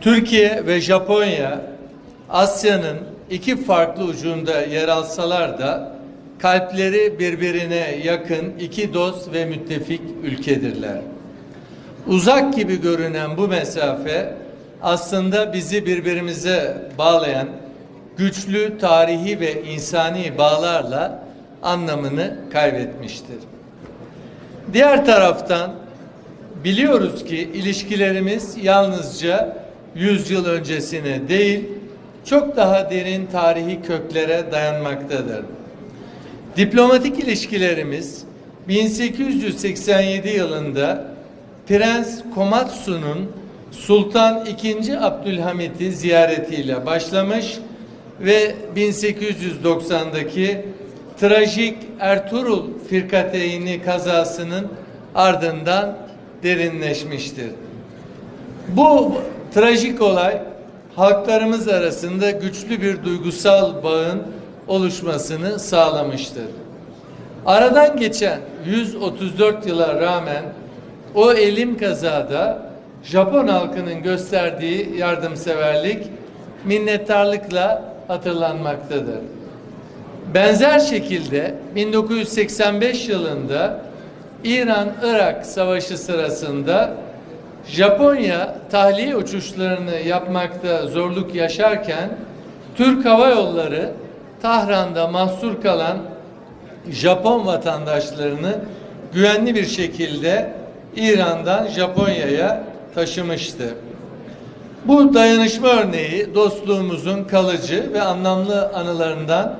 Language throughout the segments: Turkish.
Türkiye ve Japonya Asya'nın iki farklı ucunda yer alsalar da kalpleri birbirine yakın iki dost ve müttefik ülkedirler. Uzak gibi görünen bu mesafe aslında bizi birbirimize bağlayan güçlü tarihi ve insani bağlarla anlamını kaybetmiştir. Diğer taraftan biliyoruz ki ilişkilerimiz yalnızca 100 yıl öncesine değil, çok daha derin tarihi köklere dayanmaktadır. Diplomatik ilişkilerimiz 1887 yılında Prens Komatsu'nun Sultan II. Abdülhamit'i ziyaretiyle başlamış ve 1890'daki trajik Ertuğrul Firkateyni kazasının ardından derinleşmiştir. Bu trajik olay halklarımız arasında güçlü bir duygusal bağın oluşmasını sağlamıştır. Aradan geçen 134 yıla rağmen o elim kazada Japon halkının gösterdiği yardımseverlik minnettarlıkla hatırlanmaktadır. Benzer şekilde 1985 yılında İran-Irak savaşı sırasında Japonya tahliye uçuşlarını yapmakta zorluk yaşarken Türk Hava Yolları Tahran'da mahsur kalan Japon vatandaşlarını güvenli bir şekilde İran'dan Japonya'ya taşımıştı. Bu dayanışma örneği dostluğumuzun kalıcı ve anlamlı anılarından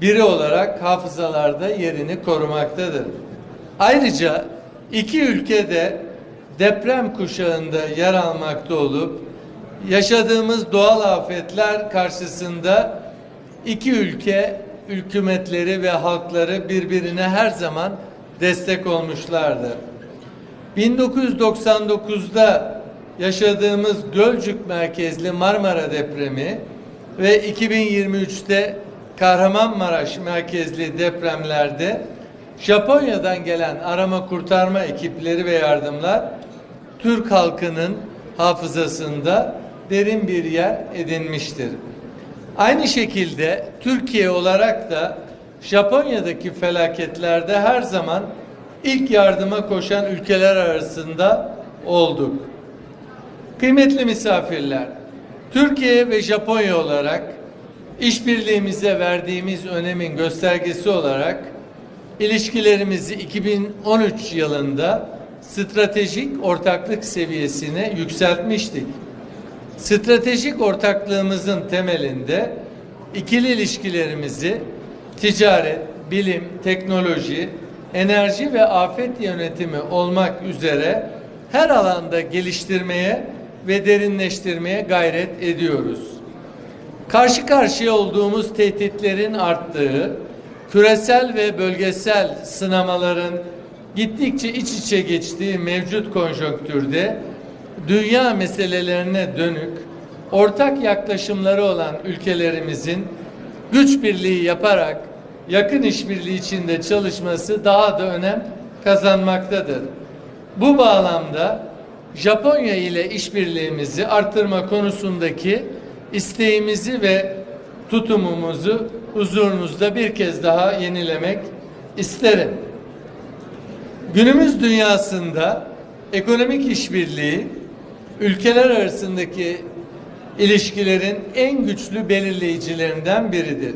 biri olarak hafızalarda yerini korumaktadır. Ayrıca iki ülke de deprem kuşağında yer almakta olup yaşadığımız doğal afetler karşısında iki ülke hükümetleri ve halkları birbirine her zaman destek olmuşlardır. 1999'da yaşadığımız Gölcük merkezli Marmara depremi ve 2023'te Kahramanmaraş merkezli depremlerde Japonya'dan gelen arama kurtarma ekipleri ve yardımlar Türk halkının hafızasında derin bir yer edinmiştir. Aynı şekilde Türkiye olarak da Japonya'daki felaketlerde her zaman ilk yardıma koşan ülkeler arasında olduk. Kıymetli misafirler, Türkiye ve Japonya olarak işbirliğimize verdiğimiz önemin göstergesi olarak ilişkilerimizi 2013 yılında stratejik ortaklık seviyesine yükseltmiştik. Stratejik ortaklığımızın temelinde ikili ilişkilerimizi ticaret, bilim, teknoloji, enerji ve afet yönetimi olmak üzere her alanda geliştirmeye ve derinleştirmeye gayret ediyoruz. Karşı karşıya olduğumuz tehditlerin arttığı, küresel ve bölgesel sınamaların gittikçe iç içe geçtiği mevcut konjonktürde dünya meselelerine dönük ortak yaklaşımları olan ülkelerimizin güç birliği yaparak yakın işbirliği içinde çalışması daha da önem kazanmaktadır. Bu bağlamda Japonya ile işbirliğimizi arttırma konusundaki isteğimizi ve tutumumuzu huzurunuzda bir kez daha yenilemek isterim. Günümüz dünyasında ekonomik işbirliği ülkeler arasındaki ilişkilerin en güçlü belirleyicilerinden biridir.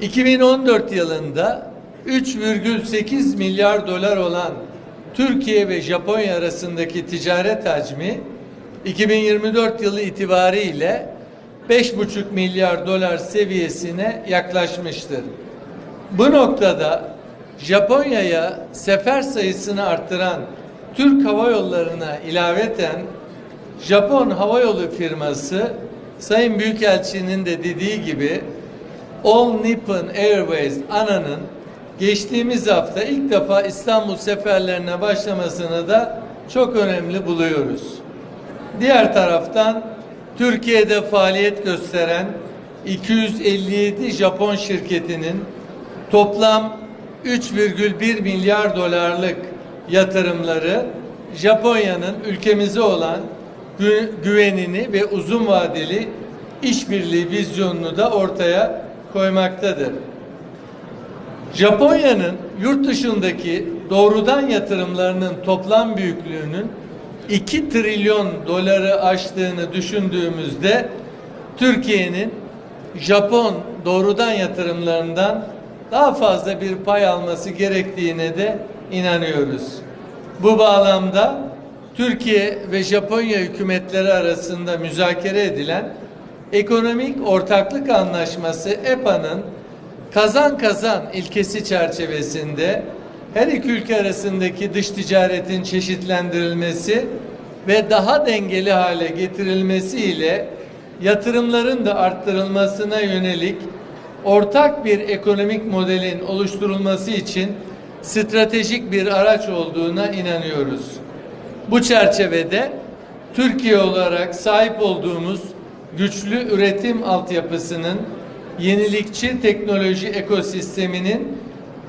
2014 yılında 3,8 milyar dolar olan Türkiye ve Japonya arasındaki ticaret hacmi 2024 yılı itibariyle 5,5 milyar dolar seviyesine yaklaşmıştır. Bu noktada Japonya'ya sefer sayısını arttıran Türk Hava Yolları'na ilaveten Japon Hava Yolu firması Sayın Büyükelçinin de dediği gibi All Nippon Airways ANA'nın geçtiğimiz hafta ilk defa İstanbul seferlerine başlamasını da çok önemli buluyoruz. Diğer taraftan Türkiye'de faaliyet gösteren 257 Japon şirketinin toplam 3,1 milyar dolarlık yatırımları Japonya'nın ülkemize olan gü- güvenini ve uzun vadeli işbirliği vizyonunu da ortaya koymaktadır. Japonya'nın yurt dışındaki doğrudan yatırımlarının toplam büyüklüğünün 2 trilyon doları aştığını düşündüğümüzde Türkiye'nin Japon doğrudan yatırımlarından daha fazla bir pay alması gerektiğine de inanıyoruz. Bu bağlamda Türkiye ve Japonya hükümetleri arasında müzakere edilen Ekonomik Ortaklık Anlaşması EPA'nın kazan kazan ilkesi çerçevesinde her iki ülke arasındaki dış ticaretin çeşitlendirilmesi ve daha dengeli hale getirilmesi ile yatırımların da arttırılmasına yönelik ortak bir ekonomik modelin oluşturulması için stratejik bir araç olduğuna inanıyoruz. Bu çerçevede Türkiye olarak sahip olduğumuz güçlü üretim altyapısının yenilikçi teknoloji ekosisteminin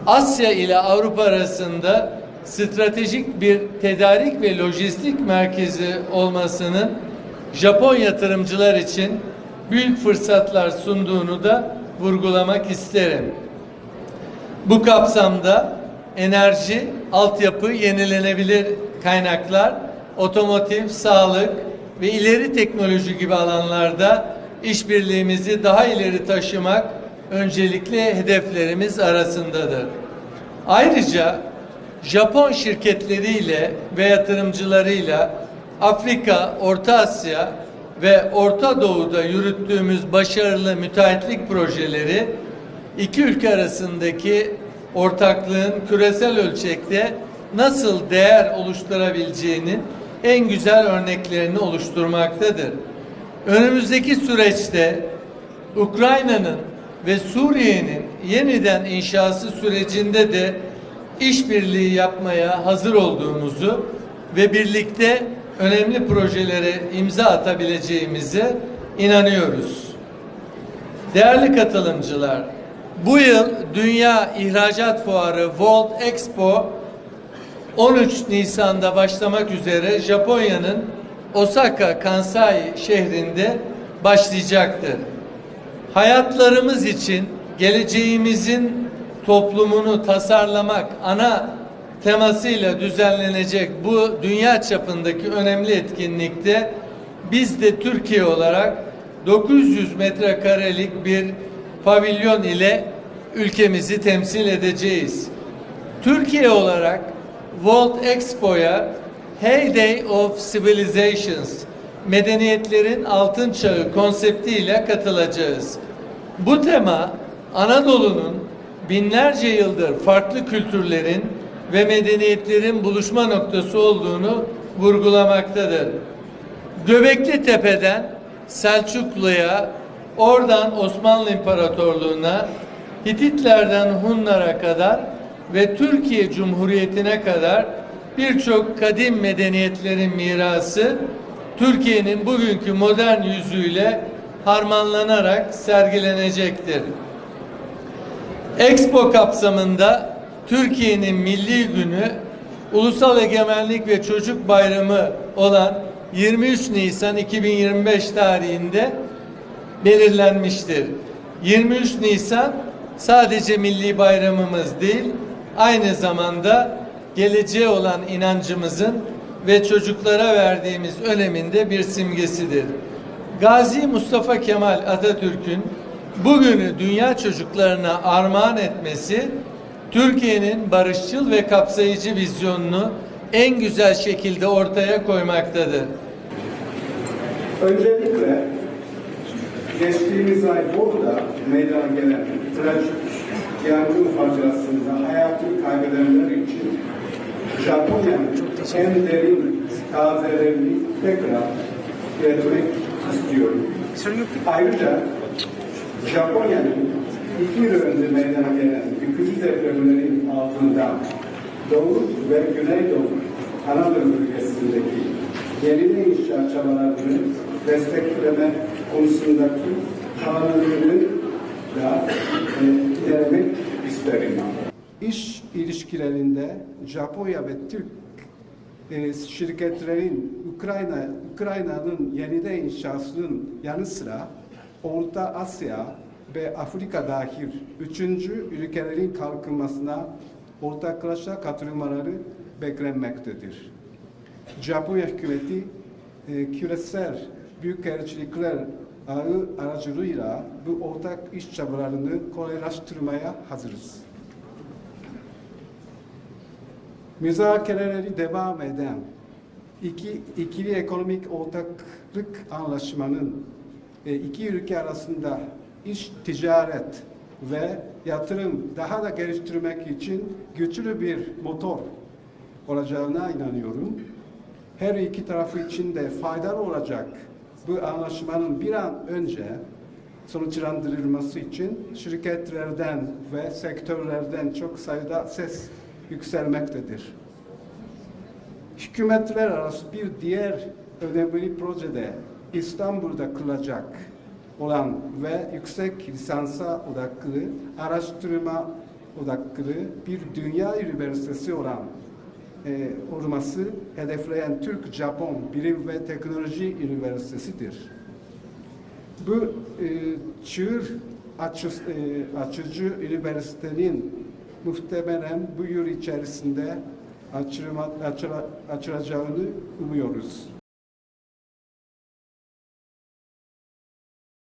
Asya ile Avrupa arasında stratejik bir tedarik ve lojistik merkezi olmasının Japon yatırımcılar için büyük fırsatlar sunduğunu da vurgulamak isterim. Bu kapsamda enerji, altyapı, yenilenebilir kaynaklar, otomotiv, sağlık ve ileri teknoloji gibi alanlarda işbirliğimizi daha ileri taşımak öncelikli hedeflerimiz arasındadır. Ayrıca Japon şirketleriyle ve yatırımcılarıyla Afrika, Orta Asya ve Orta Doğu'da yürüttüğümüz başarılı müteahhitlik projeleri iki ülke arasındaki ortaklığın küresel ölçekte nasıl değer oluşturabileceğinin en güzel örneklerini oluşturmaktadır. Önümüzdeki süreçte Ukrayna'nın ve Suriye'nin yeniden inşası sürecinde de işbirliği yapmaya hazır olduğumuzu ve birlikte önemli projelere imza atabileceğimize inanıyoruz. Değerli katılımcılar, bu yıl Dünya İhracat Fuarı World Expo 13 Nisan'da başlamak üzere Japonya'nın Osaka Kansai şehrinde başlayacaktır. Hayatlarımız için geleceğimizin toplumunu tasarlamak ana temasıyla düzenlenecek bu dünya çapındaki önemli etkinlikte biz de Türkiye olarak 900 metrekarelik bir pavilyon ile ülkemizi temsil edeceğiz. Türkiye olarak World Expo'ya Heyday of Civilizations medeniyetlerin altın çağı konseptiyle katılacağız. Bu tema Anadolu'nun binlerce yıldır farklı kültürlerin ve medeniyetlerin buluşma noktası olduğunu vurgulamaktadır. Göbekli Tepe'den Selçuklu'ya, oradan Osmanlı İmparatorluğu'na, Hititlerden Hunlara kadar ve Türkiye Cumhuriyeti'ne kadar birçok kadim medeniyetlerin mirası Türkiye'nin bugünkü modern yüzüyle harmanlanarak sergilenecektir. Expo kapsamında Türkiye'nin milli günü Ulusal Egemenlik ve Çocuk Bayramı olan 23 Nisan 2025 tarihinde belirlenmiştir. 23 Nisan sadece milli bayramımız değil, aynı zamanda geleceğe olan inancımızın ve çocuklara verdiğimiz öneminde bir simgesidir. Gazi Mustafa Kemal Atatürk'ün bugünü dünya çocuklarına armağan etmesi Türkiye'nin barışçıl ve kapsayıcı vizyonunu en güzel şekilde ortaya koymaktadır. Öncelikle geçtiğimiz ay Bolu'da meydana gelen trajik yangın faciasında hayatını kaybedenler için Japonya'nın en derin tazelerini tekrar iletmek istiyorum. Ayrıca Japonya'nın iki yıl önce meydana gelen yıkıcı depremlerin altından Doğu ve Güneydoğu Anadolu bölgesindeki yenile inşaat çabalarını destekleme konusundaki taahhüdünü da e, ilerlemek isterim. İş ilişkilerinde Japonya ve Türk e, şirketlerin Ukrayna Ukrayna'nın yeniden inşasının yanı sıra Orta Asya ve Afrika dahil üçüncü ülkelerin kalkınmasına ortaklaşa katılmaları beklenmektedir. Japonya hükümeti e, küresel büyükelçilikler ağı aracılığıyla bu ortak iş çabalarını kolaylaştırmaya hazırız. Müzakereleri devam eden iki, ikili ekonomik ortaklık anlaşmanın e, iki ülke arasında iş, ticaret ve yatırım daha da geliştirmek için güçlü bir motor olacağına inanıyorum. Her iki tarafı için de faydalı olacak bu anlaşmanın bir an önce sonuçlandırılması için şirketlerden ve sektörlerden çok sayıda ses yükselmektedir. Hükümetler arası bir diğer önemli projede İstanbul'da kılacak olan ve yüksek lisansa odaklı, araştırma odaklı bir dünya üniversitesi olan e, olması hedefleyen Türk-Japon Bilim ve Teknoloji Üniversitesi'dir. Bu e, çığır açı, e, açıcı üniversitenin muhtemelen bu yıl içerisinde açılma, açıla, açılacağını umuyoruz.